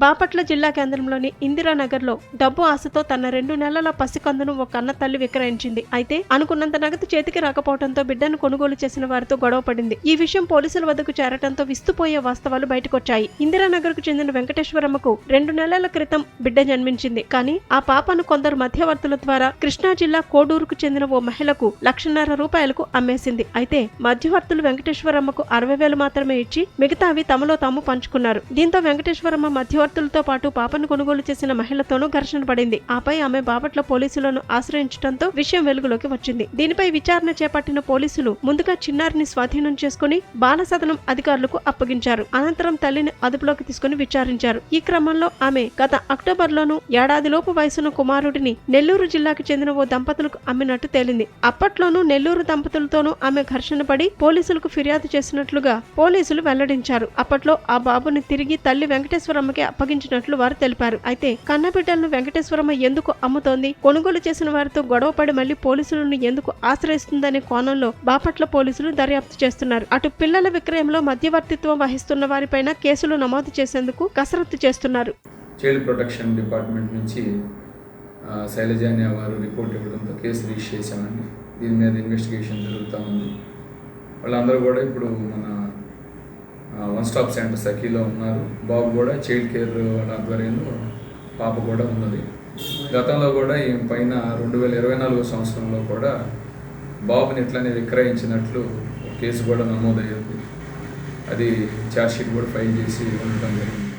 బాపట్ల జిల్లా కేంద్రంలోని ఇందిరానగర్లో డబ్బు ఆశతో తన రెండు నెలల పసికందును ఒక అన్న తల్లి విక్రయించింది. అయితే అనుకున్నంత నగదు చేతికి రాకపోవడంతో బిడ్డను కొనుగోలు చేసిన వారితో గొడవ పడింది. ఈ విషయం పోలీసుల వద్దకు చేరటంతో విస్తుపోయే వాస్తవాలు బయటకొచ్చాయి. ఇందిరానగర్కు చెందిన వెంకటేశ్వరమ్మకు రెండు నెలల క్రితం బిడ్డ జన్మించింది. కానీ ఆ పాపను కొందరు మధ్యవర్తుల ద్వారా కృష్ణా జిల్లా కోడూరుకు చెందిన ఓ మహిళకు లక్షన్నర రూపాయలకు అమ్మేసింది. అయితే మధ్యవర్తులు వెంకటేశ్వరమ్మకు అరవై వేలు మాత్రమే ఇచ్చి మిగతావి తమలో తాము పంచుకున్నారు. దీంతో వెంకటేశ్వరమ్మ మధ్యవర్తులతో పాటు పాపను కొనుగోలు చేసిన మహిళతోనూ ఘర్షణ పడింది. ఆపై ఆమె బాపట్ల పోలీసులను ఆశ్రయించడంతో విషయం వెలుగులోకి వచ్చింది. దీనిపై విచారణ చేపట్టిన పోలీసులు ముందుగా చిన్నారిని స్వాధీనం చేసుకుని బాలసదనం అధికారులకు అప్పగించారు. అనంతరం తల్లిని అదుపులోకి తీసుకుని విచారించారు. ఈ క్రమంలో ఆమె గత అక్టోబర్లోనూ ఏడాదిలోపు వయసున్న కుమారుడిని నెల్లూరు జిల్లాకు చెందిన ఓ దంపతులకు అమ్మినట్టు తేలింది. అప్పట్లోనూ నెల్లూరు దంపతులతోనూ ఆమె ఘర్షణ పడి పోలీసులకు ఫిర్యాదు చేసినట్లుగా పోలీసులు వెల్లడించారు. అప్పట్లో ఆ బాబుని తిరిగి తల్లి వెంకటేశ్వరమ్మకి అప్పగించినట్లు వారు తెలిపారు. అయితే కన్నబిడ్డలను వెంకటేశ్వరమ్మ ఎందుకు అమ్ముతోంది? కొనుగోలు చేసిన వారితో గొడవపడి మళ్ళీ పోలీసులను ఎందుకు ఆశ్రయిస్తుందనే కోణంలో బాపట్ల పోలీసులు దర్యాప్తు చేస్తున్నారు. అటు పిల్లల విక్రయంలో మధ్యవర్తిత్వం వహిస్తున్న వారిపైన కేసులు నమోదు చేసేందుకు కసరత్తు చేస్తున్నారు. చైల్డ్ ప్రొటెక్షన్ డిపార్ట్మెంట్ నుంచి ఆ, శైలజ అనే వారు రిపోర్ట్ ఇవ్వడంతో కేసు రిజిస్టర్ చేశామండి. దీని మీద ఇన్వెస్టిగేషన్ జరుగుతూ ఉంది. వాళ్ళందరూ కూడా ఇప్పుడు మన స్టాప్ సెంటర్ సఖీలో ఉన్నారు. బాబు కూడా చైల్డ్ కేర్ వాళ్ళ ఆధ్వర్యంలో పాప కూడా ఉన్నది. గతంలో కూడా ఈ పైన రెండు వేల ఇరవై నాలుగో సంవత్సరంలో కూడా బాబుని ఇట్లనే విక్రయించినట్లు కేసు కూడా నమోదయ్యింది. అది ఛార్జ్షీట్ కూడా ఫైల్ చేసి ఉండటం జరిగింది.